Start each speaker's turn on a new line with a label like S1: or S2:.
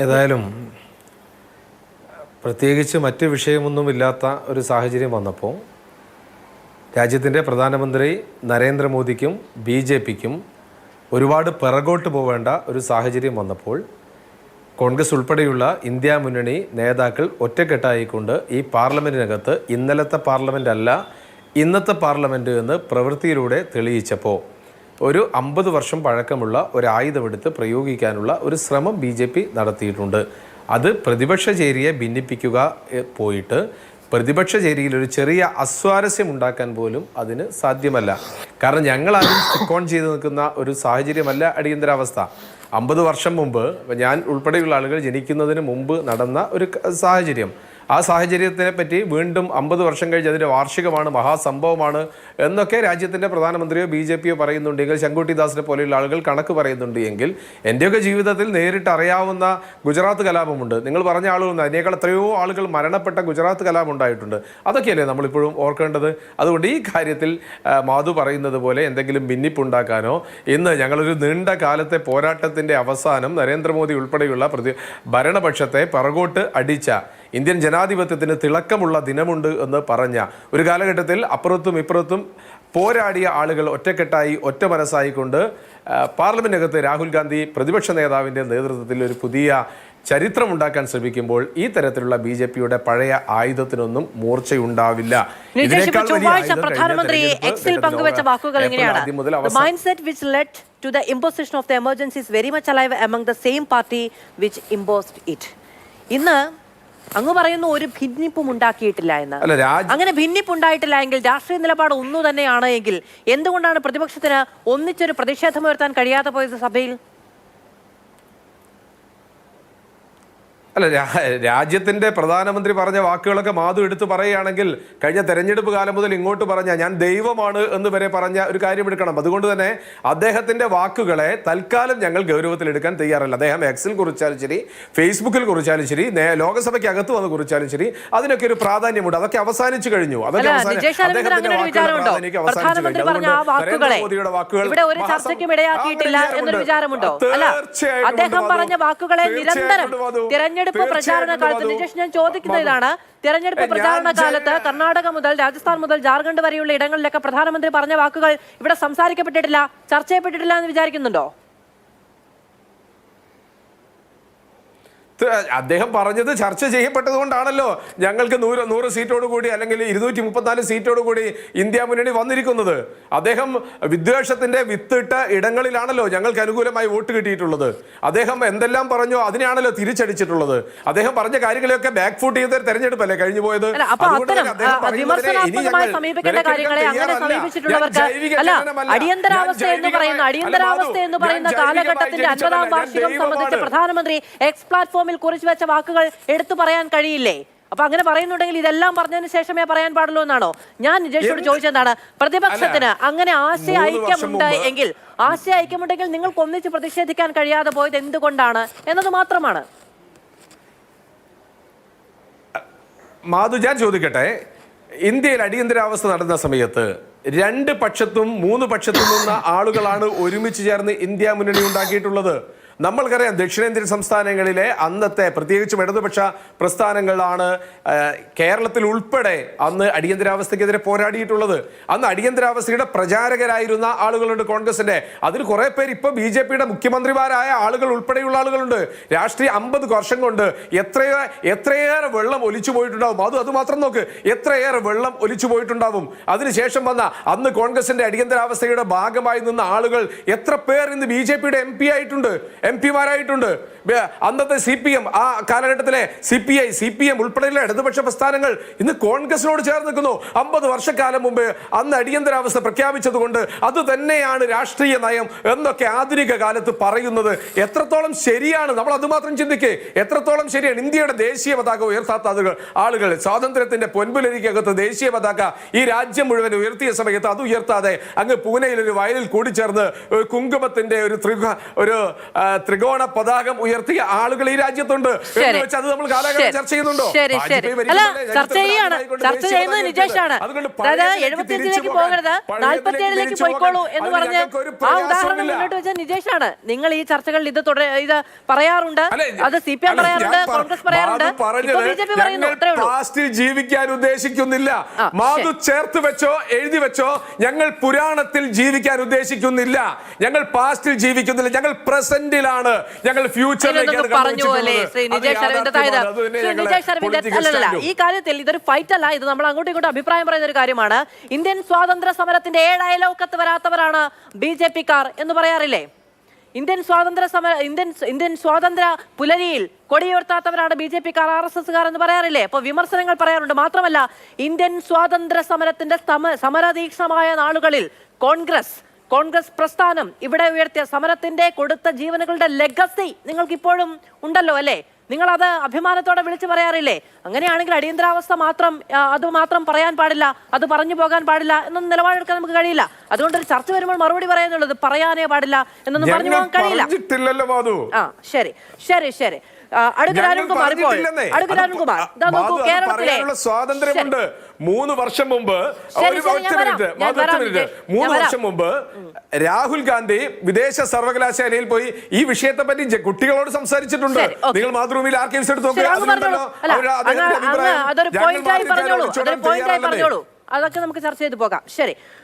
S1: ഏതായാലും പ്രത്യേകിച്ച് മറ്റ് വിഷയമൊന്നുമില്ലാത്ത ഒരു സാഹചര്യം വന്നപ്പോൾ രാജ്യത്തിന്റെ പ്രധാനമന്ത്രി നരേന്ദ്രമോദിക്കും ബി ജെ പിക്കും ഒരുപാട് പിറകോട്ട് പോവേണ്ട ഒരു സാഹചര്യം വന്നപ്പോൾ കോൺഗ്രസ് ഉൾപ്പെടെയുള്ള ഇന്ത്യ മുന്നണി നേതാക്കൾ ഒറ്റക്കെട്ടായിക്കൊണ്ട് ഈ പാർലമെന്റിനകത്ത് ഇന്നലത്തെ പാർലമെന്റ് അല്ല ഇന്നത്തെ പാർലമെന്റ് എന്ന് പ്രവൃത്തിയിലൂടെ തെളിയിച്ചപ്പോൾ ഒരു അമ്പത് വർഷം പഴക്കമുള്ള ഒരു ആയുധമെടുത്ത് പ്രയോഗിക്കാനുള്ള ഒരു ശ്രമം ബി ജെ പി നടത്തിയിട്ടുണ്ട്. അത് പ്രതിപക്ഷ ചേരിയെ ഭിന്നിപ്പിക്കുക പോയിട്ട് പ്രതിപക്ഷ ചേരിയിൽ ഒരു ചെറിയ അസ്വാരസ്യം ഉണ്ടാക്കാൻ പോലും അതിന് സാധ്യമല്ല. കാരണം ഞങ്ങൾ സ്റ്റിക്ക് ഓൺ ചെയ്ത് നിൽക്കുന്ന ഒരു സാഹചര്യമല്ല അടിയന്തരാവസ്ഥ. അമ്പത് വർഷം മുമ്പ് ഞാൻ ഉൾപ്പെടെയുള്ള ആളുകൾ ജനിക്കുന്നതിന് മുമ്പ് നടന്ന ഒരു സാഹചര്യം. ആ സാഹചര്യത്തിനെ പറ്റി വീണ്ടും അമ്പത് വർഷം കഴിഞ്ഞ് അതിന്റെ വാർഷികമാണ് മഹാസംഭവമാണ് എന്നൊക്കെ രാജ്യത്തിന്റെ പ്രധാനമന്ത്രിയോ ബി ജെ പിയോ പറയുന്നുണ്ടെങ്കിൽ ശങ്കുട്ടിദാസിനെ പോലെയുള്ള ആളുകൾ കണക്ക് പറയുന്നുണ്ട് എങ്കിൽ എന്റെയൊക്കെ ജീവിതത്തിൽ നേരിട്ട് അറിയാവുന്ന ഗുജറാത്ത് കലാപമുണ്ട്. നിങ്ങൾ പറഞ്ഞ ആളുകളുണ്ട് അതിനേക്കാൾ എത്രയോ ആളുകൾ മരണപ്പെട്ട ഗുജറാത്ത് കലാപം ഉണ്ടായിട്ടുണ്ട് അതൊക്കെയല്ലേ നമ്മളിപ്പോഴും ഓർക്കേണ്ടത്? അതുകൊണ്ട് ഈ കാര്യത്തിൽ മാധു പറയുന്നത് പോലെ എന്തെങ്കിലും ഭിന്നിപ്പുണ്ടാക്കാനോ ഇന്ന് ഞങ്ങളൊരു നീണ്ട കാലത്തെ പോരാട്ടത്തിന്റെ അവസാനം നരേന്ദ്രമോദി ഉൾപ്പെടെയുള്ള പ്രതി ഭരണപക്ഷത്തെ പിറകോട്ട് അടിച്ച ഇന്ത്യൻ ജനാധിപത്യത്തിന് തിളക്കമുള്ള ദിനമുണ്ട് എന്ന് പറഞ്ഞ ഒരു കാലഘട്ടത്തിൽ അപ്പുറത്തും ഇപ്പുറത്തും പോരാടിയ ആളുകൾ ഒറ്റക്കെട്ടായി ഒറ്റ മനസ്സായിക്കൊണ്ട് പാർലമെന്റകത്ത് രാഹുൽ ഗാന്ധി പ്രതിപക്ഷ നേതാവിന്റെ നേതൃത്വത്തിൽ ഒരു പുതിയ ചരിത്രമുണ്ടാക്കാൻ ശ്രമിക്കുമ്പോൾ ഈ തരത്തിലുള്ള ബി ജെ പിയുടെ പഴയ ആയുധത്തിനൊന്നും മൂർച്ചയുണ്ടാവില്ല
S2: ചൊവ്വാഴ്ച പ്രധാനമന്ത്രി എക്സിൽ പങ്കുവച്ച വാക്കുകൾ
S1: ഏപ്രിൽ
S2: ഇങ്ങനെയാണ്
S1: ആദ്യം മുതൽ
S2: The
S1: അവസാനം
S2: mindset which led to the imposition of the emergency is very much alive among the same party which imposed it. ഇന്ന് അങ്ങ് പറയുന്നു ഒരു ഭിന്നിപ്പും ഉണ്ടാക്കിയിട്ടില്ല എന്ന്.
S1: അല്ല ഭിന്നിപ്പ്
S2: അങ്ങനെ ഭിന്നിപ്പുണ്ടായിട്ടില്ല എങ്കിൽ രാഷ്ട്രീയ നിലപാട് ഒന്നു തന്നെയാണ് എങ്കിൽ എന്തുകൊണ്ടാണ് പ്രതിപക്ഷത്തിന് ഒന്നിച്ചൊരു പ്രതിഷേധം ഉയർത്താൻ കഴിയാതെ പോയത് സഭയിൽ?
S1: അല്ല രാജ്യത്തിന്റെ പ്രധാനമന്ത്രി പറഞ്ഞ വാക്കുകളൊക്കെ മാധു എടുത്തു പറയുകയാണെങ്കിൽ കഴിഞ്ഞ തെരഞ്ഞെടുപ്പ് കാലം മുതൽ ഇങ്ങോട്ട് പറഞ്ഞ ഞാൻ ദൈവമാണ് എന്ന് വരെ പറഞ്ഞ ഒരു കാര്യം എടുക്കണം. അതുകൊണ്ട് തന്നെ അദ്ദേഹത്തിന്റെ വാക്കുകളെ തൽക്കാലം ഞങ്ങൾ ഗൗരവത്തിൽ എടുക്കാൻ തയ്യാറല്ല. അദ്ദേഹം എക്സിൽ കുറിച്ചാലും ശരി ഫേസ്ബുക്കിൽ കുറിച്ചാലും ശരി ലോകസഭയ്ക്ക് അകത്ത് വന്ന് കുറിച്ചാലും ശരി അതിനൊക്കെ ഒരു പ്രാധാന്യമുണ്ട്. അതൊക്കെ അവസാനിച്ചു കഴിഞ്ഞു. അതൊക്കെ നരേന്ദ്രമോദിയുടെ വാക്കുകൾ തീർച്ചയായിട്ടും
S2: തിരഞ്ഞെടുപ്പ് പ്രചാരണ കാലത്ത്. നിജേഷ് ഞാൻ ചോദിക്കുന്ന ഇതാണ് തെരഞ്ഞെടുപ്പ് പ്രചാരണ കാലത്ത് കർണാടക മുതൽ രാജസ്ഥാൻ മുതൽ ജാർഖണ്ഡ് വരെയുള്ള ഇടങ്ങളിലൊക്കെ പ്രധാനമന്ത്രി പറഞ്ഞ വാക്കുകൾ ഇവിടെ സംസാരിക്കപ്പെട്ടിട്ടില്ല ചർച്ച ചെയ്യപ്പെട്ടിട്ടില്ല എന്ന് വിചാരിക്കുന്നുണ്ടോ
S1: അദ്ദേഹം പറഞ്ഞത് ചർച്ച ചെയ്യപ്പെട്ടത് കൊണ്ടാണല്ലോ ഞങ്ങൾക്ക് നൂറ് നൂറ് സീറ്റോട് കൂടി അല്ലെങ്കിൽ ഇരുന്നൂറ്റി മുപ്പത്തിനാല് സീറ്റോട് കൂടി ഇന്ത്യ മുന്നണി വന്നിരിക്കുന്നത്. അദ്ദേഹം വിദ്വേഷത്തിന്റെ വിത്തിട്ട ഇടങ്ങളിലാണല്ലോ ഞങ്ങൾക്ക് അനുകൂലമായി വോട്ട് കിട്ടിയിട്ടുള്ളത്. അദ്ദേഹം എന്തെല്ലാം പറഞ്ഞോ അതിനെയാണല്ലോ തിരിച്ചടിച്ചിട്ടുള്ളത്. അദ്ദേഹം പറഞ്ഞ കാര്യങ്ങളെയൊക്കെ ബാക്ക് ഫുട്ട് ചെയ്ത ഒരു തെരഞ്ഞെടുപ്പല്ലേ കഴിഞ്ഞു പോയത്.
S2: അടിയന്തരാവസ്ഥ എന്ന് പറയുന്ന അടിയന്തരാവസ്ഥ എന്ന് പറയുന്ന കാലഘട്ടത്തിന്റെ. അൻപതാം വാർഷികം സംബന്ധിച്ച് പ്രധാനമന്ത്രി എക്സ് പ്ലാറ്റ്ഫോമിൽ കുറിച്ച് വെച്ച വാക്കുകൾ എടുത്തു പറയാൻ കഴിയില്ലേ? അപ്പൊ അങ്ങനെ പറയുന്നുണ്ടെങ്കിൽ ഇതെല്ലാം പറഞ്ഞതിന് ശേഷമേ പറയാൻ പാടുള്ളൂ എന്നാണോ? ഞാൻ നിജേഷോട് ചോദിച്ചെന്താണ്? പ്രതിപക്ഷത്തിന് അങ്ങനെ ആശയ ഐക്യമുണ്ട് എങ്കിൽ ആശയ ഐക്യമുണ്ടെങ്കിൽ നിങ്ങൾക്ക് ഒന്നിച്ച് പ്രതിഷേധിക്കാൻ കഴിയാതെ പോയത് എന്തുകൊണ്ടാണ് എന്നത് മാത്രമാണ്.
S1: മാധു ഞാൻ ചോദിക്കട്ടെ. ഇന്ത്യയിൽ അടിയന്തരാവസ്ഥ നടന്ന സമയത്ത് രണ്ട് പക്ഷത്തും മൂന്ന് പക്ഷത്തും നിന്ന ആളുകളാണ് ഒരുമിച്ച് ചേർന്ന് ഇന്ത്യ മുന്നണി ഉണ്ടാക്കിയിട്ടുള്ളത്. നമ്മൾക്കറിയാം ദക്ഷിണേന്ത്യൻ സംസ്ഥാനങ്ങളിലെ അന്നത്തെ പ്രത്യേകിച്ചും ഇടതുപക്ഷ പ്രസ്ഥാനങ്ങളാണ് കേരളത്തിൽ ഉൾപ്പെടെ അന്ന് അടിയന്തരാവസ്ഥയ്ക്കെതിരെ പോരാടിയിട്ടുള്ളത്. അന്ന് അടിയന്തരാവസ്ഥയുടെ പ്രചാരകരായിരുന്ന ആളുകളുണ്ട് കോൺഗ്രസിന്റെ. അതിൽ കുറെ പേര് ഇപ്പൊ ബി ജെ പിയുടെ മുഖ്യമന്ത്രിമാരായ ആളുകൾ ഉൾപ്പെടെയുള്ള ആളുകളുണ്ട്. രാഷ്ട്രീയ അമ്പത് വർഷം കൊണ്ട് എത്രയോ എത്രയേറെ വെള്ളം ഒലിച്ചു പോയിട്ടുണ്ടാവും. അത് അത് മാത്രം നോക്ക് എത്രയേറെ വെള്ളം ഒലിച്ചു പോയിട്ടുണ്ടാവും. അതിനുശേഷം വന്ന അന്ന് കോൺഗ്രസിന്റെ അടിയന്തരാവസ്ഥയുടെ ഭാഗമായി നിന്ന ആളുകൾ എത്ര പേർ ഇന്ന് ബി ജെ പിയുടെ എം പി ആയിട്ടുണ്ട്. എം പിമാരായിട്ടുണ്ട്. അന്നത്തെ സി പി എം ആ കാലഘട്ടത്തിലെ C P I C P M ഉൾപ്പെടെയുള്ള ഇടതുപക്ഷ പ്രസ്ഥാനങ്ങൾ ഇന്ന് കോൺഗ്രസിനോട് ചേർന്ന് നിൽക്കുന്നു. അമ്പത് വർഷക്കാലം മുമ്പ് അന്ന് അടിയന്തരാവസ്ഥ പ്രഖ്യാപിച്ചത് കൊണ്ട് അത് തന്നെയാണ് രാഷ്ട്രീയ നയം എന്നൊക്കെ ആധുനിക കാലത്ത് പറയുന്നത്. എത്രത്തോളം ശരിയാണ്? നമ്മൾ അതുമാത്രം ചിന്തിക്കേ. എത്രത്തോളം ശരിയാണ്? ഇന്ത്യയുടെ ദേശീയ പതാക ഉയർത്താത്ത ആളുകൾ ആളുകൾ സ്വാതന്ത്ര്യത്തിന്റെ പൊൻപുലരിക്കകത്ത് ദേശീയ പതാക ഈ രാജ്യം മുഴുവൻ ഉയർത്തിയ സമയത്ത് അത് ഉയർത്താതെ അങ്ങ് പൂനെയിൽ ഒരു വയലിൽ കൂടിച്ചേർന്ന് കുങ്കുമത്തിന്റെ ഒരു ത്രിക ഒരു ത്രികോണ പതാകം ഉയർത്തിയ ആളുകൾ ഈ രാജ്യത്തുണ്ട് എന്ന്. വെച്ച് അത് നമ്മൾ കാലാകാലം ചർച്ച ചെയ്യുന്നുണ്ടോ?
S2: ശരി ശരി. അല്ല ചർച്ച ചെയ്യാണ്. ചർച്ച ചെയ്യുന്നത് നിജേഷാണ് അതായത് എഴുപത്തിയഞ്ചിലേക്ക് പോകരുത്. പോയിക്കോളൂ എന്ന് പറഞ്ഞ് ആ ഉദാഹരണം
S1: പ്രയാസവുമില്ല.
S2: മുന്നോട്ട് വെച്ച നിജേഷാണ് നിങ്ങൾ ഈ ചർച്ചകളിൽ ഇത് തുടര ഇത് പറയാറുണ്ട്. അത് സി പി എം പറയാറുണ്ട് കോൺഗ്രസ് പറയാറുണ്ട്.
S1: മാധു പറഞ്ഞത്
S2: ഇപ്പൊ ബി ജെ പി പറയുന്നു. അത്രേ ഉള്ളൂ.
S1: ജീവിക്കാൻ ഉദ്ദേശിക്കുന്നില്ല.
S2: മാതു
S1: മാധു ചേർത്ത് വെച്ചോ എഴുതി വെച്ചോ ഞങ്ങൾ പുരാണത്തിൽ ജീവിക്കാൻ ഉദ്ദേശിക്കുന്നില്ല. ഞങ്ങൾ പാസ്റ്റിൽ ജീവിക്കുന്നില്ല. ഞങ്ങൾ പ്രസന്റിലാണ് ഞങ്ങൾ
S2: അല്ലല്ല ഈ കാര്യത്തിൽ ഇതൊരു ഫൈറ്റ് അല്ല. ഇത് നമ്മൾ അങ്ങോട്ടും ഇങ്ങോട്ടും അഭിപ്രായം പറയുന്ന ഒരു കാര്യമാണ്. ഇന്ത്യൻ സ്വാതന്ത്ര്യ സമരത്തിന്റെ ഏഴ് അയലോക്കത്ത് വരാത്തവരാണ് ബി ജെ പിക്കാർ എന്ന് പറയാറില്ലേ? ഇന്ത്യൻ സ്വാതന്ത്ര്യ സമര ഇന്ത്യൻ ഇന്ത്യൻ സ്വാതന്ത്ര്യ പുലരിയിൽ കൊടിയുയർത്താത്തവരാണ് ബി ജെ പിക്കാർ ആർ എസ് എസ്കാർ എന്ന് പറയാറില്ലേ? അപ്പോൾ വിമർശനങ്ങൾ പറയാറുണ്ട്. മാത്രമല്ല ഇന്ത്യൻ സ്വാതന്ത്ര്യ സമരത്തിന്റെ സമരതീക്ഷണമായ സമരതീക്ഷമായ നാളുകളിൽ കോൺഗ്രസ് കോൺഗ്രസ് പ്രസ്ഥാനം ഇവിടെ ഉയർത്തിയ സമരത്തിന്റെ കൊടുത്ത ജീവനുകളുടെ ലെഗസി നിങ്ങൾക്ക് ഇപ്പോഴും ഉണ്ടല്ലോ അല്ലേ? നിങ്ങൾ അത് അഭിമാനത്തോടെ വിളിച്ചു പറയാറില്ലേ? അങ്ങനെയാണെങ്കിൽ അടിയന്തരാവസ്ഥ മാത്രം അത് മാത്രം പറയാൻ പാടില്ല അത് പറഞ്ഞു പോകാൻ പാടില്ല എന്നൊന്നും നിലപാടെടുക്കാൻ നമുക്ക് കഴിയില്ല. അതുകൊണ്ട് ഒരു ചർച്ച വരുമ്പോൾ മറുപടി പറയാനുള്ളത് പറയാനേ പാടില്ല എന്നൊന്നും പറഞ്ഞു പോകാൻ കഴിയില്ല. ആ ശരി ശരി ശരി. അടുക്കൽ
S1: ഞങ്ങൾ
S2: അരുൺകുമാർ ഇപ്പോൾ
S1: പറഞ്ഞിട്ടില്ലെന്നേ.
S2: അടുക്കൽ അരുൺകുമാർ ഇതാ നോക്കൂ കേരളത്തിലെ
S1: സ്വാതന്ത്ര്യമുണ്ട് മൂന്ന് വർഷം മുമ്പ്. മൂന്ന് വർഷം മുമ്പ് രാഹുൽ ഗാന്ധി വിദേശ സർവകലാശാലയിൽ പോയി ഈ വിഷയത്തെ പറ്റി കുട്ടികളോട് സംസാരിച്ചിട്ടുണ്ട്. നിങ്ങൾ മാതൃഭൂമിയിൽ ആർക്കൈവ്സ് എടുത്ത് നോക്കുക
S2: അതൊരു പോയിന്റായി പറഞ്ഞോളൂ. അതൊരു പോയിന്റായി പറഞ്ഞോളൂ. അതൊക്കെ നമുക്ക് ചർച്ച ചെയ്ത് പോകാം. ശരി.